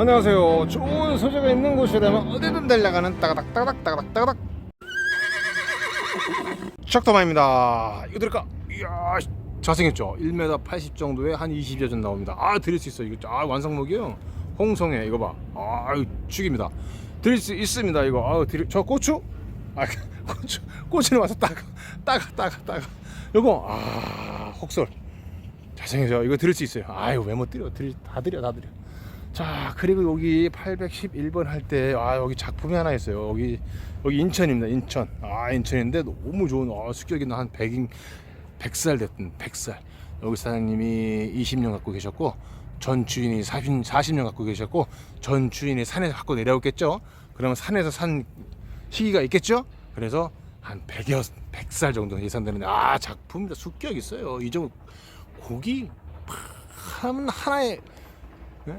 안녕하세요. 좋은 소재가 있는 곳이라면 어디든 달려가는 따가닥 따가닥 따가닥 따가닥 척터마입니다. 이거 들을까? 이야 잘생겼죠? 1m 80 정도에 한 20여 전 나옵니다. 아 드릴 수 있어. 이거 아 완성목이요. 홍성애 이거 봐. 아 죽입니다. 드릴 수 있습니다. 이거 아 드릴 저 고추? 아 고추 고추는 와서 따가 따가 따가 따가. 요거 아 혹설 잘생겨서 이거 드릴 수 있어요. 아유 왜못 드려? 드릴 다 드려 다 드려. 자 그리고 여기 811번 할 때 아 여기 작품이 하나 있어요. 여기 여기 인천입니다 인천. 아 인천인데 너무 좋은 아 숙격이 한 100인 100살 됐던 100살. 여기 사장님이 20년 갖고 계셨고 전 주인이 40, 40년 갖고 계셨고 전 주인이 산에서 갖고 내려오겠죠? 그러면 산에서 산 시기가 있겠죠? 그래서 한 100여 100살 정도 예상되는데 아 작품입니다. 숙격 있어요. 이 정도 고기 한 하나에 네?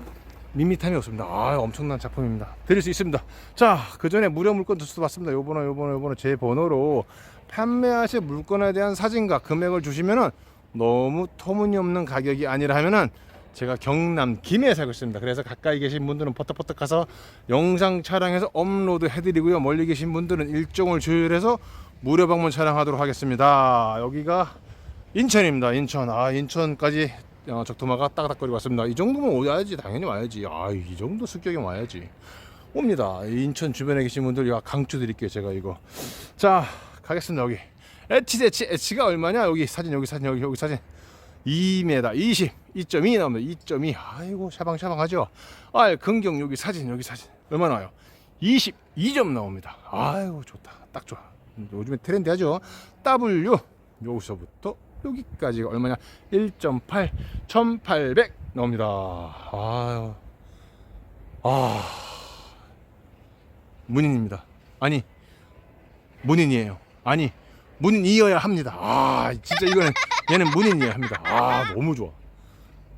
밋밋함이 없습니다. 아, 엄청난 작품입니다. 드릴 수 있습니다. 자, 그 전에 무료 물건 주스 받습니다. 요 번호, 요 번호, 요 번호 제 번호로 판매하실 물건에 대한 사진과 금액을 주시면은 너무 터무니없는 가격이 아니라 하면은 제가 경남 김해에 살고 있습니다. 그래서 가까이 계신 분들은 퍼떡퍼떡 가서 영상 촬영해서 업로드 해드리고요. 멀리 계신 분들은 일정을 조율해서 무료 방문 촬영하도록 하겠습니다. 여기가 인천입니다. 인천. 아, 인천까지 어, 적토마가 따닥거리고 왔습니다. 이 정도면 와야지 당연히 와야지. 아이 정도 습격이 와야지. 옵니다. 인천 주변에 계신 분들 야 강추 드릴게요 제가 이거. 자 가겠습니다 여기. 에치 에치 에치가 얼마냐 여기 사진 여기 사진 여기 여기 사진 2m 20 2.2 나옵니다. 2.2 아이고 샤방샤방하죠. 아 긍정 여기 사진 여기 사진 얼마 나 와요? 22점 나옵니다. 아이고 좋다 딱 좋아. 요즘에 트렌드하죠. W 여기서부터 여기까지가 얼마냐? 1.8 1800 나옵니다. 아유. 아. 문인입니다. 아니. 문인이에요. 아니. 문인이어야 합니다. 아, 진짜 이거는 얘는 문인이어야 합니다. 아, 너무 좋아.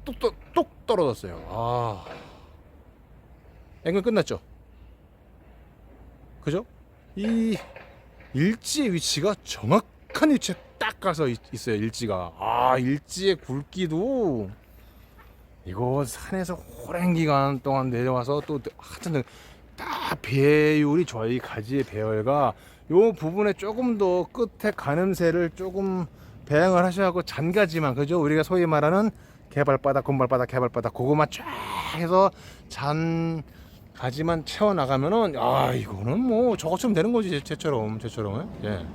뚝, 뚝, 뚝 떨어졌어요. 아. 앵글 끝났죠? 그죠? 이 일지의 위치가 정확한 위치에 딱 가서 있, 있어요 일지가. 아 일지의 굵기도 이거 산에서 오랜 기간 동안 내려와서 또 하여튼 다 배율이 이 가지의 배열과 요 부분에 조금 더 끝에 가늠새를 조금 배양을 하셔갖고 잔가지만 그죠? 우리가 소위 말하는 개발바닥 곰발바닥 개발바닥 그거만 쫙 해서 잔 가지만 채워 나가면은 아 이거는 뭐 저것처럼 되는 거지 쟤처럼 쟤처럼. 예.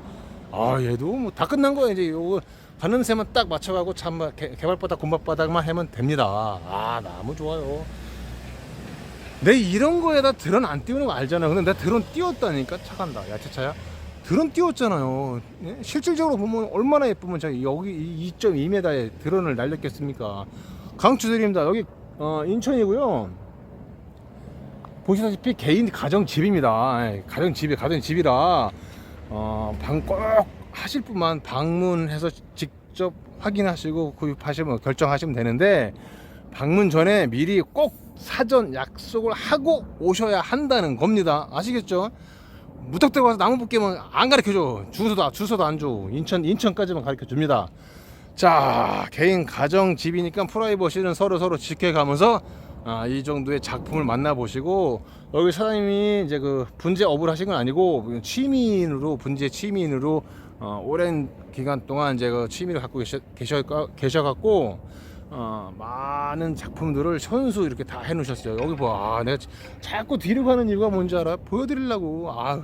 아 얘도 뭐 다 끝난 거야 이제 요거 가는 새만 딱 맞춰가고 참 개, 개발바닥 곰발바닥만 하면 됩니다. 아 너무 좋아요. 내 이런 거에다 드론 안 띄우는 거 알잖아 근데 내가 드론 띄웠다니까? 차간다. 야채차야. 드론 띄웠잖아요. 예? 실질적으로 보면 얼마나 예쁘면 제가 여기 2.2m에 드론을 날렸겠습니까? 강추드립니다. 여기 어, 인천이고요. 보시다시피 개인 가정 집입니다. 예, 가정 집이 가정 집이라 어, 방 꼭 하실 분만 방문해서 직접 확인하시고 구입하시면 결정하시면 되는데 방문 전에 미리 꼭 사전 약속을 하고 오셔야 한다는 겁니다. 아시겠죠? 무턱대고 와서 나무 뽑기면 안 가르쳐 줘. 주소도 주소도 안 줘. 인천 인천까지만 가르쳐 줍니다. 자, 개인 가정 집이니까 프라이버시는 서로 서로 지켜가면서 아, 이 정도의 작품을 만나보시고 여기 사장님이 이제 그 분재 업을 하신 건 아니고 취미인으로 분재 취미인으로 어, 오랜 기간 동안 이제 그 취미를 갖고 계셔 계셔 계셔갖고 어, 많은 작품들을 손수 이렇게 다 해놓으셨어요. 여기 봐, 아, 내가 자꾸 뒤로 가는 이유가 뭔지 알아? 보여드리려고. 아유.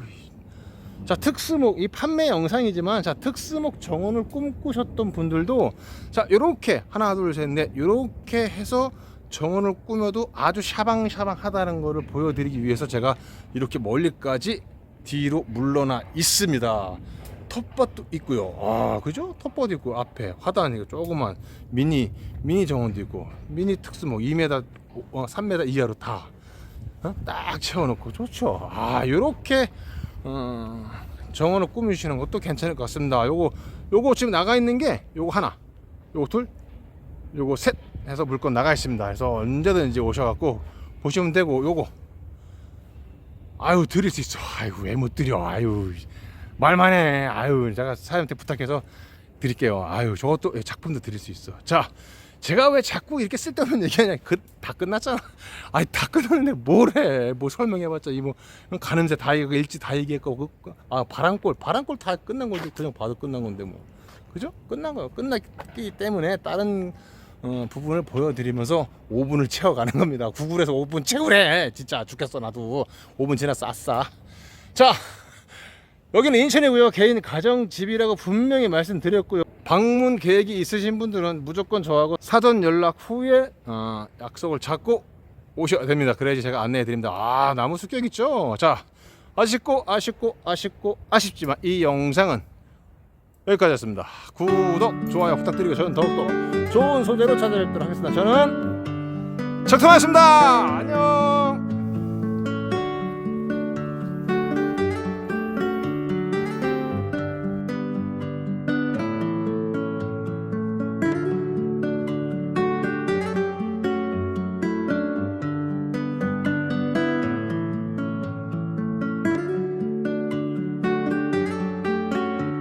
자 특수목 이 판매 영상이지만 자 특수목 정원을 꿈꾸셨던 분들도 자 요렇게 하나 둘 셋 넷 요렇게 해서 정원을 꾸며도 아주 샤방샤방하다는 것을 보여드리기 위해서 제가 이렇게 멀리까지 뒤로 물러나 있습니다. 텃밭도 있고요. 아, 그죠? 텃밭 있고 앞에 화단이고 조그만 미니 미니 정원도 있고 미니 특수목 2m, 어, 3m 이하로 다 어? 딱 채워놓고 좋죠. 아, 요렇게 어, 정원을 꾸미시는 것도 괜찮을 것 같습니다. 요거 요거 지금 나가 있는 게 요거 하나, 요거 둘, 요거 셋 해서 물건 나가 있습니다. 그래서 언제든지 오셔갖고 보시면 되고 요거 아유 드릴 수 있어. 아유 왜 못 드려. 아유 말만 해. 아유 제가 사장님한테 부탁해서 드릴게요. 아유 저것도 작품도 드릴 수 있어. 자 제가 왜 자꾸 이렇게 쓸데없는 얘기하냐 그 다 끝났잖아 아니 다 끝났는데 뭘 해 뭐 설명해봤자 이 뭐 가늠새 다 이거 일지 다 얘기했고 그, 아 바람골 바람골 다 끝난 거지 그냥 봐도 끝난 건데 뭐 그죠 끝난 거요 끝났기 때문에 다른 어, 부분을 보여드리면서 5분을 채워가는 겁니다 구글에서 5분 채우래 진짜 죽겠어 나도 5분 지났어 아싸 자 여기는 인천이고요. 개인 가정집이라고 분명히 말씀드렸고요. 방문 계획이 있으신 분들은 무조건 저하고 사전 연락 후에 어, 약속을 잡고 오셔야 됩니다. 그래야지 제가 안내해 드립니다. 아 나무 습격 있죠. 자 아쉽고 아쉽고 아쉽고 아쉽지만 이 영상은 여기까지였습니다. 구독 좋아요 부탁드리고 저는 더욱더 좋은 소재로 찾아뵙도록 하겠습니다. 저는 철통하였습니다. 안녕.